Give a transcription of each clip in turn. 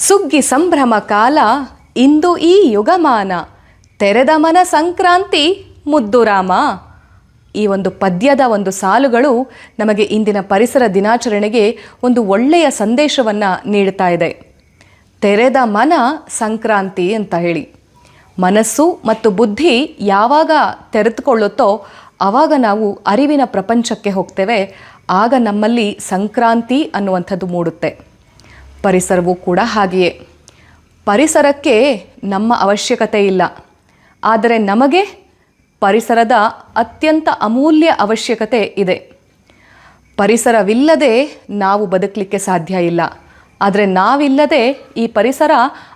ಸುಗ್ಗಿ ಸಂಭ್ರಮ ಕಾಲ, ಇಂದು ಈ ಯುಗಮಾನ. ತೆರೆದ ಮನ ಸಂಕ್ರಾಂತಿ, ಮುದ್ದುರಾಮ. ಈ ಒಂದು ಪದ್ಯದ ಒಂದು ಸಾಲುಗಳು ನಮಗೆ ಇಂದಿನ ಪರಿಸರ ದಿನಾಚರಣೆಗೆ ಒಂದು ಒಳ್ಳೆಯ ಸಂದೇಶವನ್ನು ನೀಡ್ತಾ ಇದೆ. ತೆರೆದ ಮನ ಸಂಕ್ರಾಂತಿ ಅಂತ ಹೇಳಿ. ಮನಸ್ಸು ಮತ್ತು ಬುದ್ಧಿ ಯಾವಾಗ ತೆರೆದುಕೊಳ್ಳುತ್ತೋ ಆವಾಗ ನಾವು ಅರಿವಿನ ಪ್ರಪಂಚಕ್ಕೆ ಹೋಗ್ತೇವೆ. ಆಗ ನಮ್ಮಲ್ಲಿ ಸಂಕ್ರಾಂತಿ ಅನ್ನುವಂಥದ್ದು ಮೂಡುತ್ತೆ. ಪರಿಸರವೂ ಕೂಡ ಹಾಗೆಯೇ. ಪರಿಸರಕ್ಕೆ ನಮ್ಮ ಅವಶ್ಯಕತೆ ಇಲ್ಲ. ಆದರೆ ನಮಗೆ ಪರಿಸರದ ಅತ್ಯಂತ ಅಮೂಲ್ಯ ಅವಶ್ಯಕತೆ ಇದೆ. ಪರಿಸರವಿಲ್ಲದೆ ನಾವು ಬದುಕಲಿಕ್ಕೆ ಸಾಧ್ಯ ಇಲ್ಲ. ಆದರೆ ನಾವಿಲ್ಲದೆ ಈ ಪರಿಸರ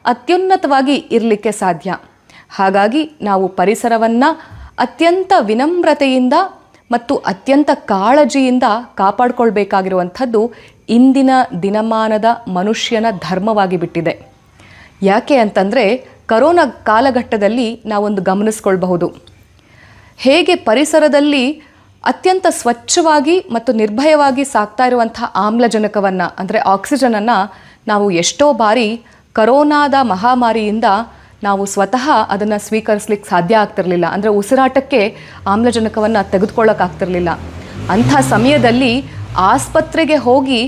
ಅತ್ಯುನ್ನತವಾಗಿ ಇರಲಿಕ್ಕೆ ಸಾಧ್ಯ. ಹಾಗಾಗಿ ನಾವು ಪರಿಸರವನ್ನು ಅತ್ಯಂತ ವಿನಮ್ರತೆಯಿಂದ ಮತ್ತು ಅತ್ಯಂತ ಕಾಳಜಿಯಿಂದ ಕಾಪಾಡಿಕೊಳ್ಬೇಕಾಗಿರುವಂಥದ್ದು ಇಂದಿನ ದಿನಮಾನದ ಮನುಷ್ಯನ ಧರ್ಮವಾಗಿ ಬಿಟ್ಟಿದೆ. ಯಾಕೆ ಅಂತಂದರೆ ಕರೋನಾ ಕಾಲಘಟ್ಟದಲ್ಲಿ ನಾವೊಂದು ಗಮನಿಸ್ಕೊಳ್ಬಹುದು. ಹೇಗೆ ಪರಿಸರದಲ್ಲಿ ಅತ್ಯಂತ ಸ್ವಚ್ಛವಾಗಿ ಮತ್ತು ನಿರ್ಭಯವಾಗಿ ಸಾಕ್ತಾ ಇರುವಂಥ ಆಮ್ಲಜನಕವನ್ನು, ಅಂದರೆ ಆಕ್ಸಿಜನನ್ನು ನಾವು ಎಷ್ಟೋ ಬಾರಿ ಕರೋನಾದ ಮಹಾಮಾರಿಯಿಂದ ನಾವು ಸ್ವತಃ ಅದನ್ನು ಸ್ವೀಕರಿಸ್ಲಿಕ್ಕೆ ಸಾಧ್ಯ ಆಗ್ತಿರಲಿಲ್ಲ. ಅಂದರೆ ಉಸಿರಾಟಕ್ಕೆ ಆಮ್ಲಜನಕವನ್ನು ತೆಗೆದುಕೊಳ್ಳೋಕ್ಕಾಗ್ತಿರ್ಲಿಲ್ಲ. ಅಂಥ ಸಮಯದಲ್ಲಿ ಆಸ್ಪತ್ರೆಗೆ ಹೋಗಿ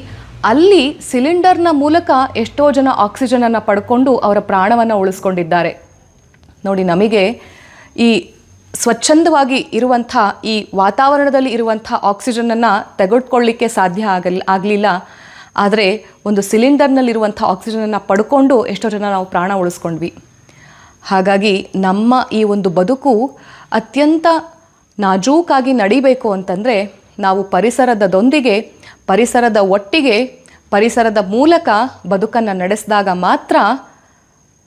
ಅಲ್ಲಿ ಸಿಲಿಂಡರ್ನ ಮೂಲಕ ಎಷ್ಟೋ ಜನ ಆಕ್ಸಿಜನನ್ನು ಪಡ್ಕೊಂಡು ಅವರ ಪ್ರಾಣವನ್ನು ಉಳಿಸ್ಕೊಂಡಿದ್ದಾರೆ. ನೋಡಿ, ನಮಗೆ ಈ ಸ್ವಚ್ಛಂದವಾಗಿ ಇರುವಂಥ, ಈ ವಾತಾವರಣದಲ್ಲಿ ಇರುವಂಥ ಆಕ್ಸಿಜನನ್ನು ತೆಗೆದುಕೊಳ್ಳಿಕ್ಕೆ ಸಾಧ್ಯ ಆಗಲ್, ಆಗಲಿಲ್ಲ. ಆದರೆ ಒಂದು ಸಿಲಿಂಡರ್ನಲ್ಲಿರುವಂಥ ಆಕ್ಸಿಜನನ್ನು ಪಡ್ಕೊಂಡು ಎಷ್ಟೋ ಜನ ನಾವು ಪ್ರಾಣ ಉಳಿಸ್ಕೊಂಡ್ವಿ. ಹಾಗಾಗಿ ನಮ್ಮ ಈ ಒಂದು ಬದುಕು ಅತ್ಯಂತ ನಾಜೂಕಾಗಿ ನಡಿಬೇಕು ಅಂತಂದರೆ ನಾವು ಪರಿಸರದದೊಂದಿಗೆ, ಪರಿಸರದ ಒಟ್ಟಿಗೆ, ಪರಿಸರದ ಮೂಲಕ ಬದುಕನ್ನು ನಡೆಸಿದಾಗ ಮಾತ್ರ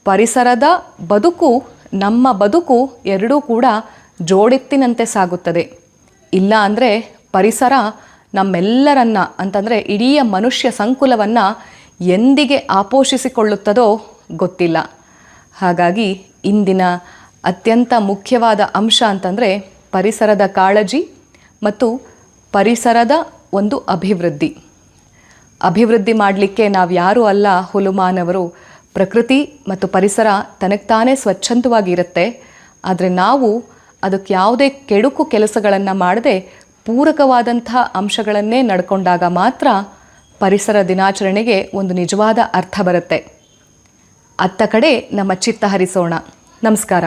ಪರಿಸರದ ಬದುಕು, ನಮ್ಮ ಬದುಕು ಎರಡೂ ಕೂಡ ಜೋಡೆತ್ತಿನಂತೆ ಸಾಗುತ್ತದೆ. ಇಲ್ಲ ಅಂದರೆ ಪರಿಸರ ನಮ್ಮೆಲ್ಲರನ್ನ, ಅಂತಂದರೆ ಇಡೀ ಮನುಷ್ಯ ಸಂಕುಲವನ್ನು ಎಂದಿಗೆ ಆಪೋಷಿಸಿಕೊಳ್ಳುತ್ತದೋ ಗೊತ್ತಿಲ್ಲ. ಹಾಗಾಗಿ ಇಂದಿನ ಅತ್ಯಂತ ಮುಖ್ಯವಾದ ಅಂಶ ಅಂತಂದರೆ ಪರಿಸರದ ಕಾಳಜಿ ಮತ್ತು ಪರಿಸರದ ಒಂದು ಅಭಿವೃದ್ಧಿ. ಅಭಿವೃದ್ಧಿ ಮಾಡಲಿಕ್ಕೆ ನಾವು ಯಾರೂ ಅಲ್ಲ, ಹುಲುಮಾನವರು. ಪ್ರಕೃತಿ ಮತ್ತು ಪರಿಸರ ತನಗ್ತಾನೇ ಸ್ವಚ್ಛಂದವಾಗಿರುತ್ತೆ ಆದರೆ ನಾವು ಅದಕ್ಕೆ ಯಾವುದೇ ಕೆಡುಕು ಕೆಲಸಗಳನ್ನು ಮಾಡದೆ ಪೂರಕವಾದಂಥ ಅಂಶಗಳನ್ನೇ ನಡ್ಕೊಂಡಾಗ ಮಾತ್ರ ಪರಿಸರ ದಿನಾಚರಣೆಗೆ ಒಂದು ನಿಜವಾದ ಅರ್ಥ ಬರುತ್ತೆ. ಅತ್ತ ಕಡೆ ನಮ್ಮ ಚಿತ್ತ ಹರಿಸೋಣ. ನಮಸ್ಕಾರ.